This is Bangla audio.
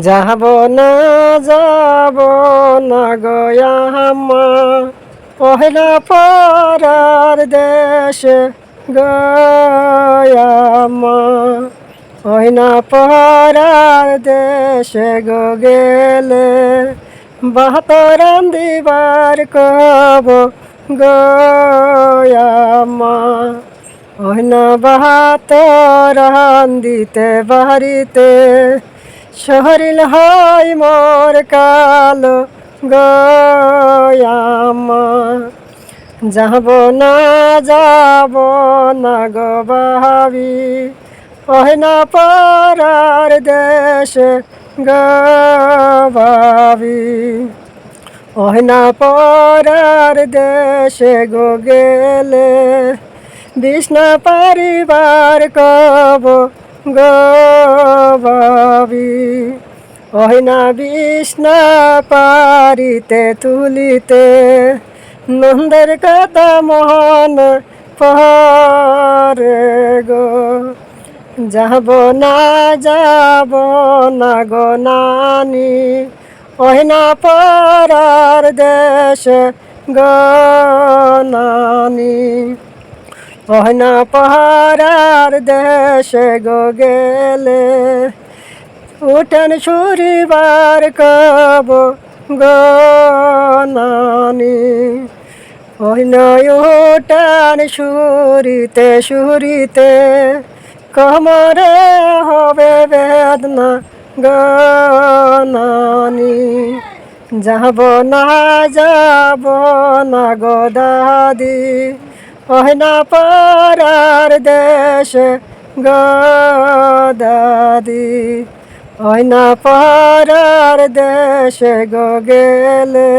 যাব না যাব না গয়ামা পহলা পরার দেশে গয়ামা পহলা পরার দেশে গো গেলে বাহাতরাম দিবার কব গয়ামা ওহনা বাহাতরাম দিতে বাড়িতে শহরিল হয় মোর কালো গয়ামা। যাব না যাব না গো ভাবি। ওহনা পরার দেশে গাবি ওহনা পরার দেশে গো গেলে বিষ্ণা পরিবার কব ওহনা বিষ্ণা পারিতে তুলিতে, নন্দের কথা মোহন পরে গো। যাব না যাব না গো নানি ওহনা পরার দেশ গনানি ওহনা পহারার দেশে গো গেলে উঠেন সুরিবার কব গনানি। ওহনয় উঠান সুরিতে সুরিতে কমরে হবে বেদনা গনানি। যাব না যাব না গো দাদি ওহনা পারার দেশে গদাদি ওহনা পারার দেশে গো গেলে।